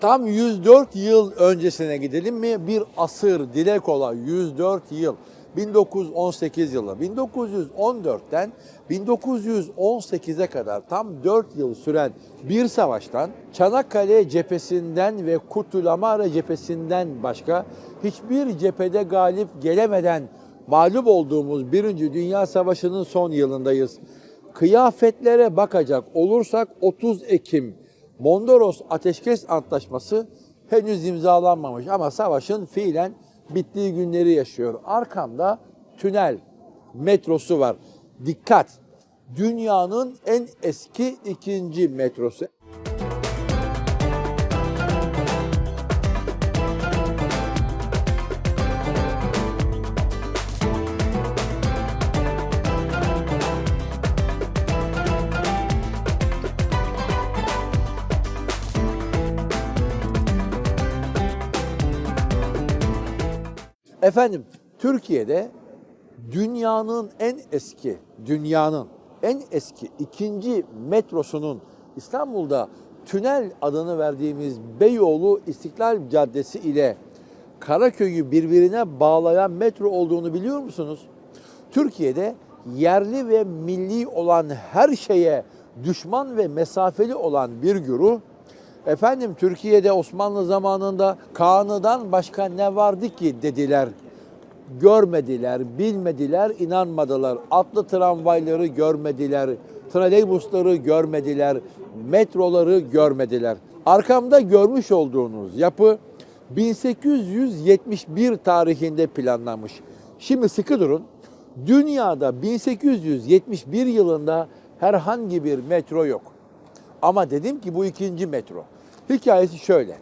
Tam 104 yıl öncesine gidelim mi? Bir asır dile kolay 104 yıl. 1918 yılı. 1914'ten 1918'e kadar tam 4 yıl süren bir savaştan Çanakkale cephesinden ve Kutlulamare cephesinden başka hiçbir cephede galip gelemeden mağlup olduğumuz Birinci Dünya Savaşı'nın son yılındayız. Kıyafetlere bakacak olursak 30 Ekim Mondros Ateşkes Antlaşması henüz imzalanmamış ama savaşın fiilen bittiği günleri yaşıyor. Arkamda tünel metrosu var. Dikkat! Dünyanın en eski ikinci metrosu. Efendim Türkiye'de dünyanın en eski, dünyanın en eski ikinci metrosunun İstanbul'da tünel adını verdiğimiz Beyoğlu İstiklal Caddesi ile Karaköy'ü birbirine bağlayan metro olduğunu biliyor musunuz? Türkiye'de yerli ve milli olan her şeye düşman ve mesafeli olan bir güruh Efendim Türkiye'de Osmanlı zamanında Kanı'dan başka ne vardı ki dediler. Görmediler, bilmediler, inanmadılar. Atlı tramvayları görmediler, trolleybusları görmediler, metroları görmediler. Arkamda görmüş olduğunuz yapı 1871 tarihinde planlanmış. Şimdi sıkı durun. Dünyada 1871 yılında herhangi bir metro yok. Ama dedim ki bu ikinci metro. Hikayesi şöyle.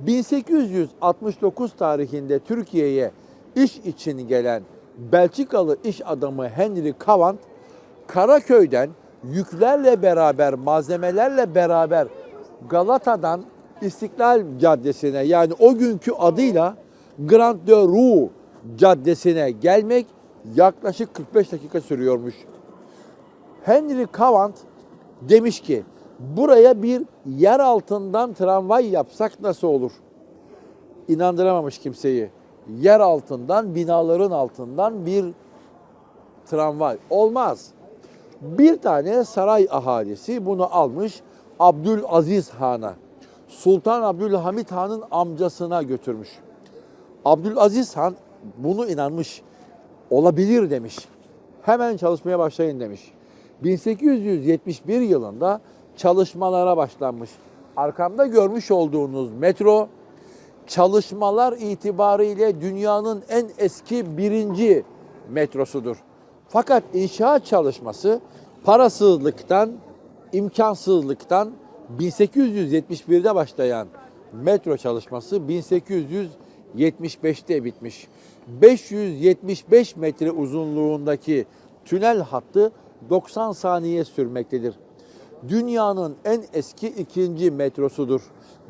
1869 tarihinde Türkiye'ye iş için gelen Belçikalı iş adamı Henry Cavant Karaköy'den yüklerle beraber, malzemelerle beraber Galata'dan İstiklal Caddesi'ne yani o günkü adıyla Grand de Rue Caddesi'ne gelmek yaklaşık 45 dakika sürüyormuş. Henry Cavant demiş ki buraya bir yer altından tramvay yapsak nasıl olur? İnandıramamış kimseyi. Yer altından, binaların altından bir tramvay. Olmaz. Bir tane saray ahalisi bunu almış Abdülaziz Han'a. Sultan Abdülhamit Han'ın amcasına götürmüş. Abdülaziz Han bunu inanmış. Olabilir demiş. Hemen çalışmaya başlayın demiş. 1871 yılında çalışmalara başlanmış. Arkamda görmüş olduğunuz metro çalışmalar itibariyle dünyanın en eski birinci metrosudur. Fakat inşaat çalışması parasızlıktan, imkansızlıktan 1871'de başlayan metro çalışması 1875'te bitmiş. 575 metre uzunluğundaki tünel hattı 90 saniye sürmektedir. Dünyanın en eski ikinci metrosudur.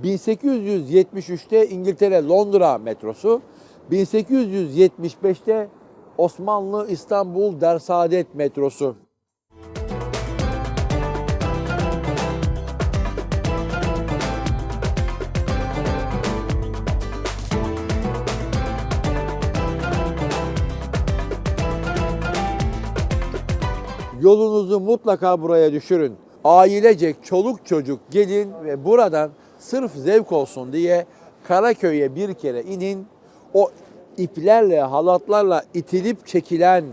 1873'te İngiltere Londra metrosu, 1875'te Osmanlı İstanbul Dersaadet metrosu. Yolunuzu mutlaka buraya düşürün. Ailecek çoluk çocuk gelin ve buradan sırf zevk olsun diye Karaköy'e bir kere inin. O iplerle, halatlarla itilip çekilen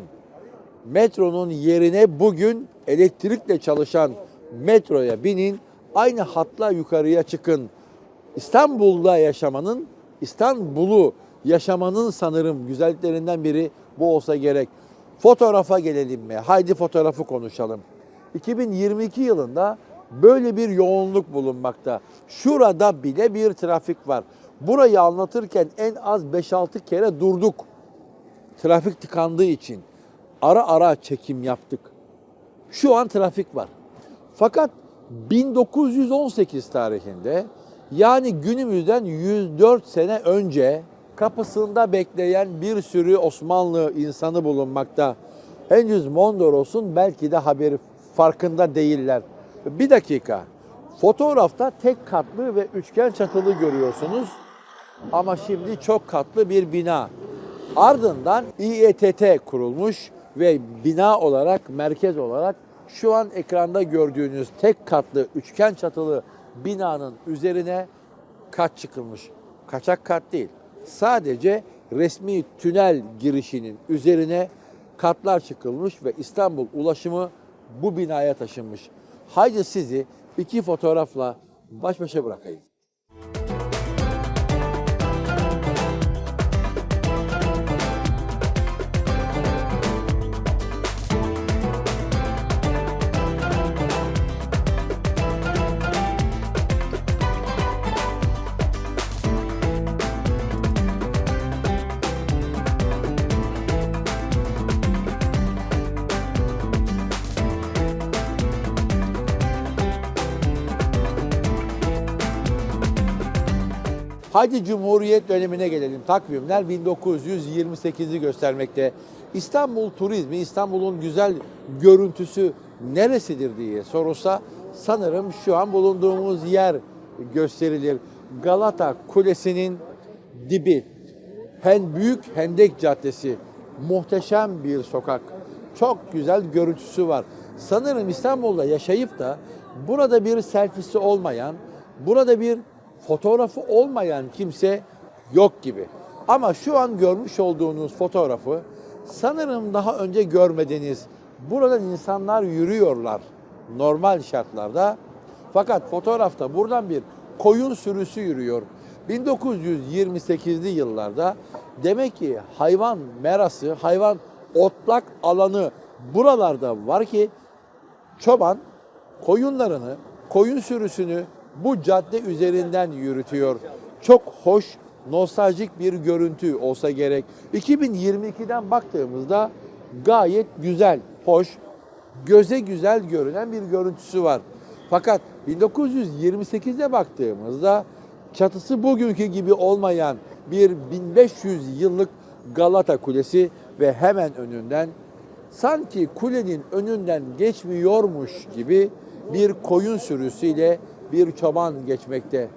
metronun yerine bugün elektrikle çalışan metroya binin. Aynı hatla yukarıya çıkın. İstanbul'da yaşamanın, İstanbul'u yaşamanın sanırım güzelliklerinden biri bu olsa gerek. Fotoğrafa gelelim mi? Haydi fotoğrafı konuşalım. 2022 yılında böyle bir yoğunluk bulunmakta. Şurada bile bir trafik var. Burayı anlatırken en az 5-6 kere durduk. Trafik tıkandığı için. Ara ara çekim yaptık. Şu an trafik var. Fakat 1918 tarihinde yani günümüzden 104 sene önce kapısında bekleyen bir sürü Osmanlı insanı bulunmakta. Henüz Mondros'un belki de haberi farkında değiller. Bir dakika. Fotoğrafta tek katlı ve üçgen çatılı görüyorsunuz. Ama şimdi çok katlı bir bina. Ardından İETT kurulmuş ve bina olarak, merkez olarak şu an ekranda gördüğünüz tek katlı üçgen çatılı binanın üzerine kat çıkılmış. Kaçak kat değil. Sadece resmi tünel girişinin üzerine katlar çıkılmış ve İstanbul ulaşımı bu binaya taşınmış. Haydi sizi iki fotoğrafla baş başa bırakayım. Hadi Cumhuriyet dönemine gelelim. Takvimler 1928'i göstermekte. İstanbul turizmi, İstanbul'un güzel görüntüsü neresidir diye sorulsa sanırım şu an bulunduğumuz yer gösterilir. Galata Kulesi'nin dibi. Hen Büyük Hendek Caddesi. Muhteşem bir sokak. Çok güzel görüntüsü var. Sanırım İstanbul'da yaşayıp da burada bir selfisi olmayan, burada bir fotoğrafı olmayan kimse yok gibi. Ama şu an görmüş olduğunuz fotoğrafı sanırım daha önce görmediniz. Buradan insanlar yürüyorlar normal şartlarda. Fakat fotoğrafta buradan bir koyun sürüsü yürüyor. 1928'li yıllarda demek ki hayvan merası, hayvan otlak alanı buralarda var ki çoban koyunlarını, koyun sürüsünü bu cadde üzerinden yürütüyor. Çok hoş, nostaljik bir görüntü olsa gerek. 2022'den baktığımızda gayet güzel, hoş, göze güzel görünen bir görüntüsü var. Fakat 1928'e baktığımızda çatısı bugünkü gibi olmayan bir 1500 yıllık Galata Kulesi ve hemen önünden sanki kulenin önünden geçmiyormuş gibi bir koyun sürüsüyle bir çoban geçmekte.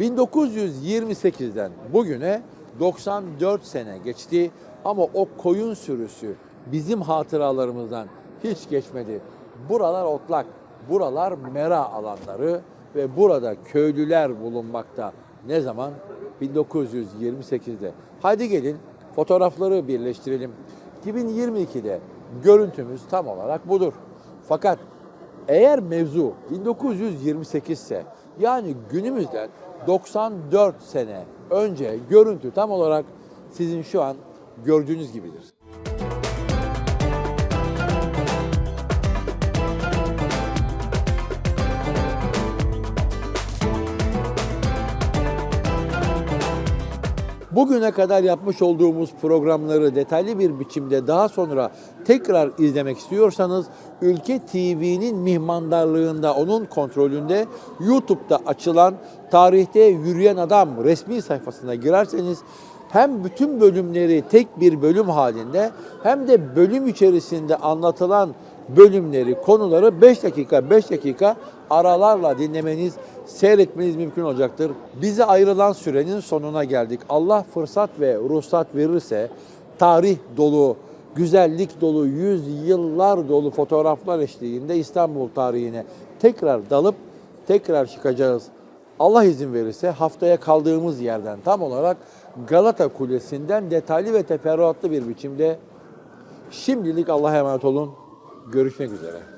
1928'den bugüne 94 sene geçti ama o koyun sürüsü bizim hatıralarımızdan hiç geçmedi. Buralar otlak, buralar mera alanları ve burada köylüler bulunmakta. Ne zaman? 1928'de. Hadi gelin fotoğrafları birleştirelim. 2022'de görüntümüz tam olarak budur. Fakat eğer mevzu 1928 ise yani günümüzden 94 sene önce görüntü tam olarak sizin şu an gördüğünüz gibidir. Bugüne kadar yapmış olduğumuz programları detaylı bir biçimde daha sonra tekrar izlemek istiyorsanız Ülke TV'nin mihmandarlığında, onun kontrolünde YouTube'da açılan Tarihte Yürüyen Adam resmi sayfasına girerseniz hem bütün bölümleri tek bir bölüm halinde hem de bölüm içerisinde anlatılan bölümleri, konuları 5 dakika 5 dakika aralarla dinlemeniz, seyretmeniz mümkün olacaktır. Bize ayrılan sürenin sonuna geldik. Allah fırsat ve ruhsat verirse tarih dolu, güzellik dolu, yüz yıllar dolu fotoğraflar eşliğinde İstanbul tarihine tekrar dalıp tekrar çıkacağız. Allah izin verirse haftaya kaldığımız yerden tam olarak Galata Kulesi'nden detaylı ve teferruatlı bir biçimde şimdilik Allah'a emanet olun. Görüşmek üzere.